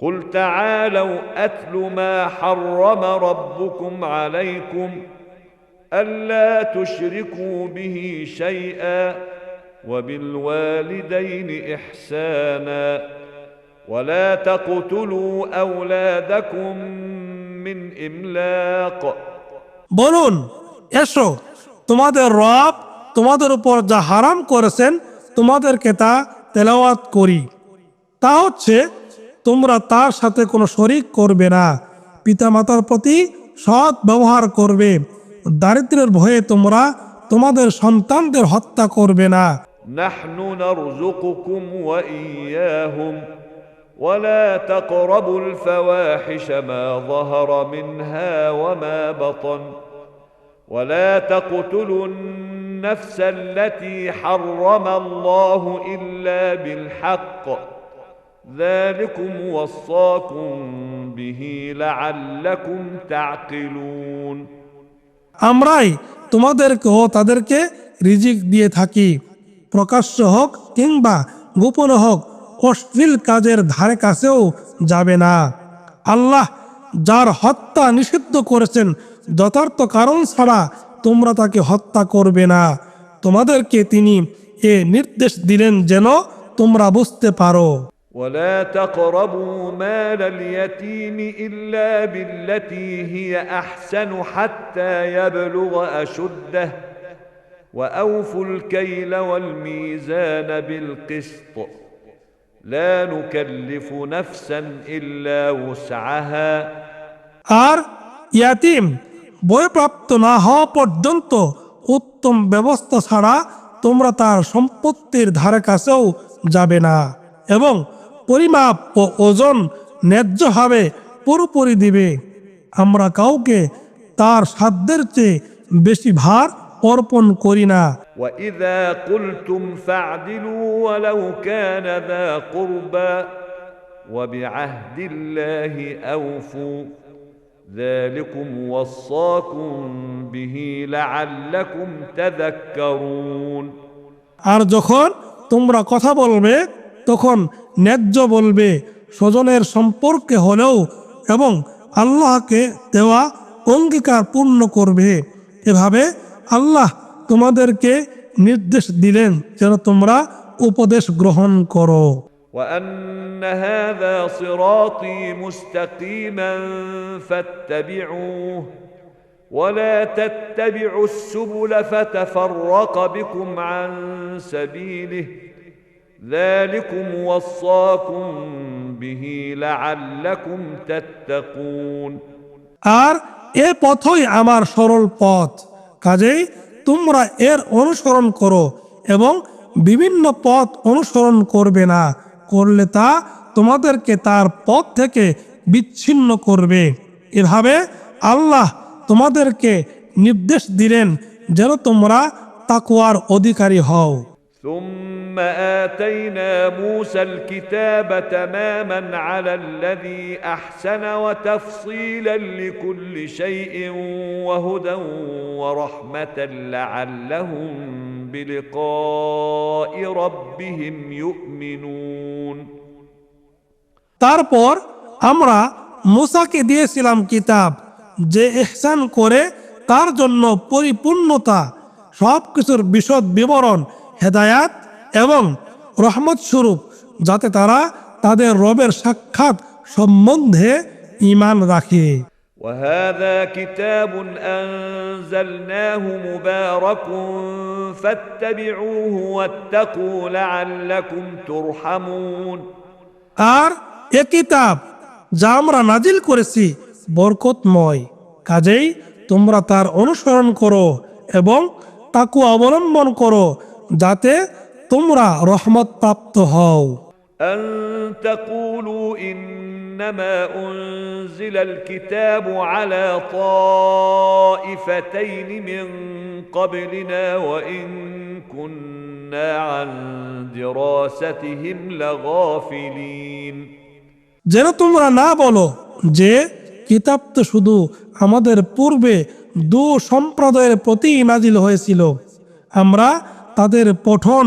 قل تعالوا اتل ما حرم ربكم عليكم الا تشركوا به شيئا وبالوالدين احسانا ولا تقتلوا اولادكم من املاق বলুন এসো তোমাদের রব তোমাদের উপর যা হারাম করেছেন তোমাদেরকে তা তেলাওয়াত করি তা হচ্ছে তোমরা তার সাথে কোনো শরিক করবে না পিতামাতার প্রতি সৎ ব্যবহার করবে দারিদ্র্যের ভয়ে তোমরা তোমাদের সন্তানদের হত্যা করবে না نحن نرزقكم واياهم ولا تقربوا الفواحش ما ظهر منها وما بطن ولا تقتلوا النفس التي حرم الله الا بالحق ذلكم وصاكم به لعلكم تعقلون আমরাই তোমাদেরকে ও তাদেরকে রিজিক দিয়ে থাকি প্রকাশ্য হোক কিংবা গোপন হোক অশ্লীল কাজের ধারে কাছেও যাবে না আল্লাহ যার হত্যা নিষিদ্ধ করেছেন যথার্থ কারণ ছাড়া তোমরা তাকে হত্যা করবে না তোমাদেরকে তিনি এ নির্দেশ দিলেন যেন তোমরা বুঝতে পারো ولا تقربوا مال اليتيم الا بالتي هي احسن حتى يبلغ اشده واوفوا الكيل والميزان بالقسط لا نكلف نفسا الا وسعها আর ইয়াতিম বয়প্রাপ্ত না হওয়া পর্যন্ত উত্তম ব্যবস্থা ছাড়া তোমরা তার সম্পত্তির ধারে কাছেও যাবে না এবং পরিমাপ ও ওজন ন্যায্যভাবে পুরোপুরি দিবে আমরা কাউকে তার সাধ্যের চেয়ে বেশি ভার অর্পণ করি না واذا قلتم فاعدلوا ولو كان ذا قربى وبعهد الله اوفوا ذلكم وصاكم به لعلكم تذكرون আর যখন তোমরা কথা বলবে তখন ন্যায্য বলবে স্বজনের সম্পর্কে হলেও এবং আল্লাহকে দেওয়া অঙ্গীকার পূর্ণ করবে এভাবে আল্লাহ তোমাদেরকে নির্দেশ দিলেন যেন তোমরা উপদেশ গ্রহণ করো وان هذا صراطي مستقيما فاتبعوه ولا تتبعوا السبل فتفرق بكم عن سبيله ذلكم وصاكم به لعلكم تتقون আর এ পথই আমার সরল পথ কাজেই তোমরা এর অনুসরণ করো এবং বিভিন্ন পথ অনুসরণ করবে না করলে তা তোমাদেরকে তার পথ থেকে বিচ্ছিন্ন করবে এভাবে আল্লাহ তোমাদেরকে নির্দেশ দিলেন যেন তোমরা তাকুয়ার অধিকারী হও ثم اتينا موسى الكتاب تماما على الذي احسن وتفصيلا لكل شيء وهدى ورحمه لعلهم بلقاء ربهم يؤمنون তারপর আমরা মুসাকে দিয়েছিলাম কিতাব যে ইহসান করে তার জন্য পরিপূর্ণতা সব কিছুর বিশদ বিবরণ হেদায়াত এবং রহমত স্বরূপ যাতে তারা তাদের রবের সাক্ষাৎ সম্বন্ধে ইমান রাখে وهذا كتاب انزلناه مبارك فاتبعوه واتقوا لعلكم ترحمون আর এ কিতাব যা আমরা নাজিল করেছি বরকতময় কাজেই তোমরা তার অনুসরণ করো এবং তাকে অবলম্বন করো যাতে তোমরা রহমত প্রাপ্ত হও أن تقولوا إنما أنزل الكتاب على طائفتين من قبلنا وإن كنا عن دراستهم لغافلين যেন তোমরা না বলো যে কিতাব তো শুধু আমাদের পূর্বে দু সম্প্রদায়ের প্রতি নাজিল হয়েছিল আমরা তাদের পঠন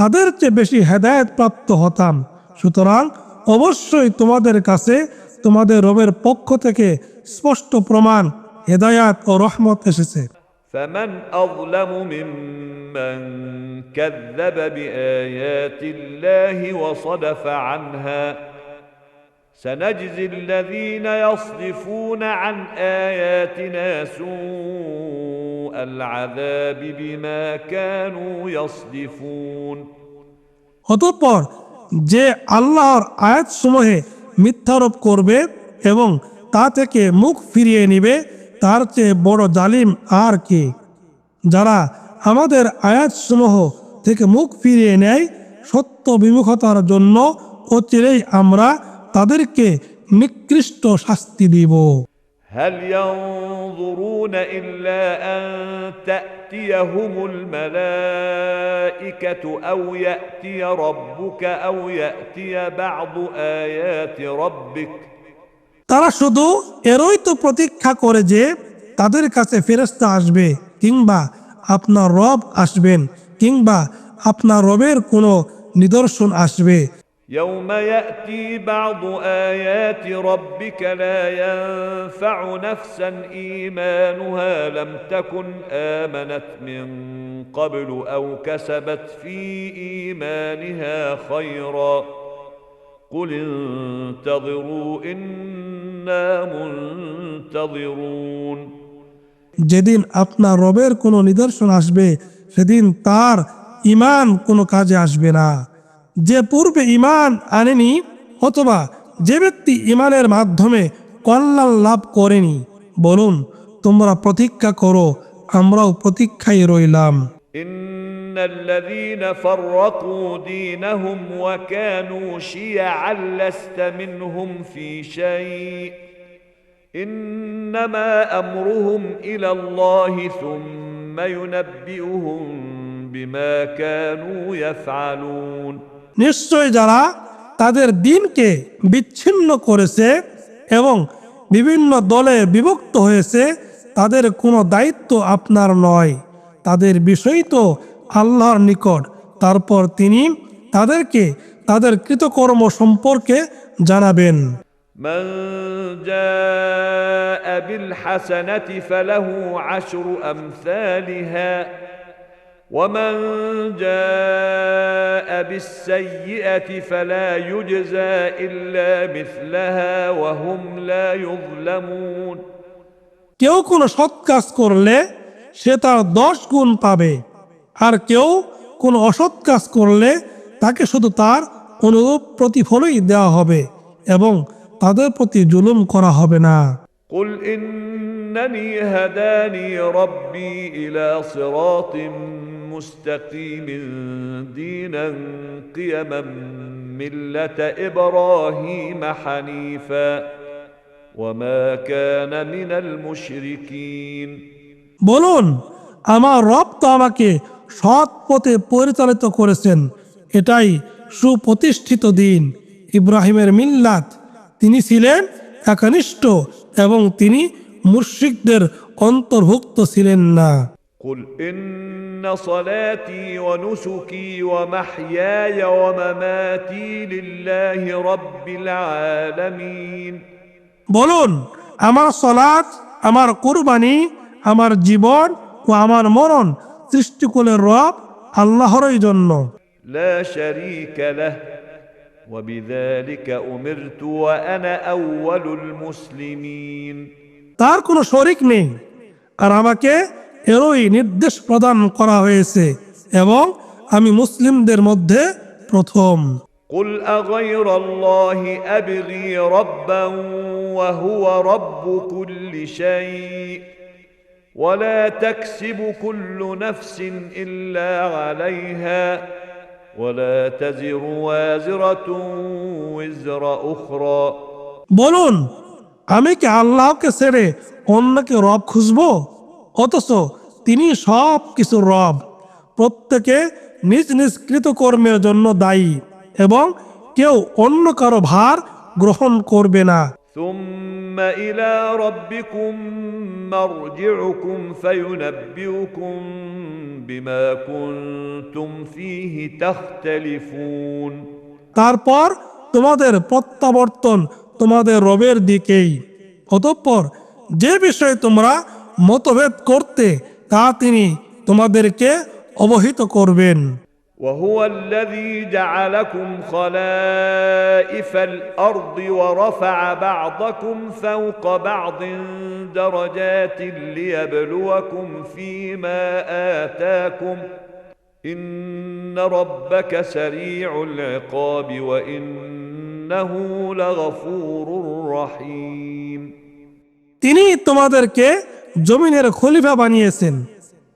তাদের চেয়ে বেশি হেদায়েত প্রাপ্ত হতাম সুতরাং অবশ্যই তোমাদের কাছে তোমাদের রবের পক্ষ থেকে স্পষ্ট প্রমাণ হেদায়াত ও রহমত এসেছে فمن أظلم ممن كذب بآيات الله وصدف عنها سنجزي الذين يصدفون عن آياتنا سوء العذاب بما كانوا يصدفون অতঃপর যে আল্লাহর আয়াতসমূহে মিথ্যারোপ করবে এবং তা থেকে মুখ ফিরিয়ে নিবে তার চেয়ে বড় জালিম আর কি যারা আমাদের আয়াতসমূহ থেকে মুখ ফিরিয়ে নেয় সত্য বিমুখতার জন্য অচিরেই আমরা তাদেরকে নিকৃষ্ট শাস্তি দিব هل ينظرون إلا أن تأتيهم الملائكة أو يأتي ربك أو يأتي بعض آيات ربك তারা শুধু এরই তো প্রতীক্ষা করে যে তাদের কাছে ফেরস্তা আসবে কিংবা আপনার রব আসবেন কিংবা আপনার রবের কোনো নিদর্শন আসবে يوم يأتي بعض آيات ربك لا ينفع نفسا إيمانها لم تكن آمنت من قبل أو كسبت في إيمانها خيرا قل انتظروا إنا منتظرون যেদিন আপনার রবের কোনো নিদর্শন আসবে সেদিন তার ইমান কোনো কাজে আসবে না যে পূর্বে ইমান আনেনি অথবা যে ব্যক্তি ইমানের মাধ্যমে কল্যাণ লাভ করেনি বলুন তোমরা প্রতীক্ষা করো আমরাও প্রতীক্ষায় রইলাম إن الذين فرقوا دينهم وكانوا شيعا لست منهم في شيء إنما أمرهم إلى الله ثم ينبئهم بما كانوا يفعلون নিশ্চয় যারা তাদের দিনকে বিচ্ছিন্ন করেছে এবং বিভিন্ন দলে বিভক্ত হয়েছে তাদের কোনো দায়িত্ব আপনার নয় তাদের বিষয় তো আল্লাহর নিকট তারপর তিনি তাদেরকে তাদের কৃতকর্ম সম্পর্কে জানাবেন من جاء بالحسنة فله عشر أمثالها ومن جاء بالسيئة فلا يجزى إلا مثلها وهم لا يظلمون কেউ কোনো সৎ কাজ করলে সে তার দশ গুণ পাবে আর কেউ কোনো অসৎ কাজ করলে তাকে শুধু তার অনুরূপ প্রতিফলই দেওয়া হবে এবং তাদের প্রতি জুলুম করা হবে না قل إنني هداني ربي إلى صراط مستقيم دينا قيما ملة إبراهيم حنيفا وما كان من المشركين বলুন আমার রব তো আমাকে সৎ পথে পরিচালিত করেছেন এটাই সুপ্রতিষ্ঠিত দিন ইব্রাহিমের মিল্লাত তিনি ছিলেন একনিষ্ঠ এবং তিনি মুর্শিকদের অন্তর্ভুক্ত ছিলেন না قل إن صلاتي ونسكي ومحياي ومماتي لله رب العالمين বলুন আমার সলাৎ আমার কুরবানি আমার জীবন ও আমার মরণ সৃষ্টিকুলের রব আল্লাহরই জন্য لا شريك له وبذلك أمرت وأنا أول المسلمين তার কোনো শরিক নেই আর আমাকে এরই নির্দেশ প্রদান করা হয়েছে এবং আমি মুসলিমদের মধ্যে প্রথম قل أغير الله أبغي ربا وهو رب كل شيء ولا تكسب كل نفس إلا عليها ولا تزر وازرة وزر أخرى বলুন আমি কি আল্লাহকে ছেড়ে অন্যকে রব খুঁজব অথচ তিনি সব কিছুর রব প্রত্যেকে নিজ নিজ কৃতকর্মের জন্য দায়ী এবং কেউ অন্য কারো ভার গ্রহণ করবে না ثم إلى ربكم مرجعكم فينبئكم بما كنتم فيه تختلفون তারপর তোমাদের প্রত্যাবর্তন তোমাদের রবের দিকেই অতঃপর যে বিষয়ে তোমরা মতভেদ করতে তা তিনি তোমাদেরকে অবহিত করবেন وهو الذي جعلكم خلائف الارض ورفع بعضكم فوق بعض درجات ليبلوكم فيما اتاكم ان ربك سريع العقاب وانه لغفور رحيم তিনি তোমাদেরকে জমিনের খলিফা বানিয়েছেন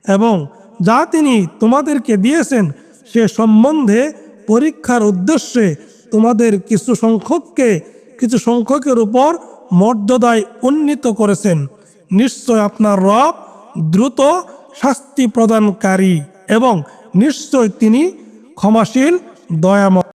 এবং যা তিনি তোমাদেরকে দিয়েছেন সে সম্বন্ধে পরীক্ষার উদ্দেশ্যে তোমাদের কিছু সংখ্যককে, কিছু সংখ্যকের উপর মর্যাদায় উন্নীত করেছেন। নিশ্চয় আপনার রব দ্রুত শাস্তি প্রদানকারী এবং নিশ্চয় তিনি ক্ষমাশীল, দয়াময়।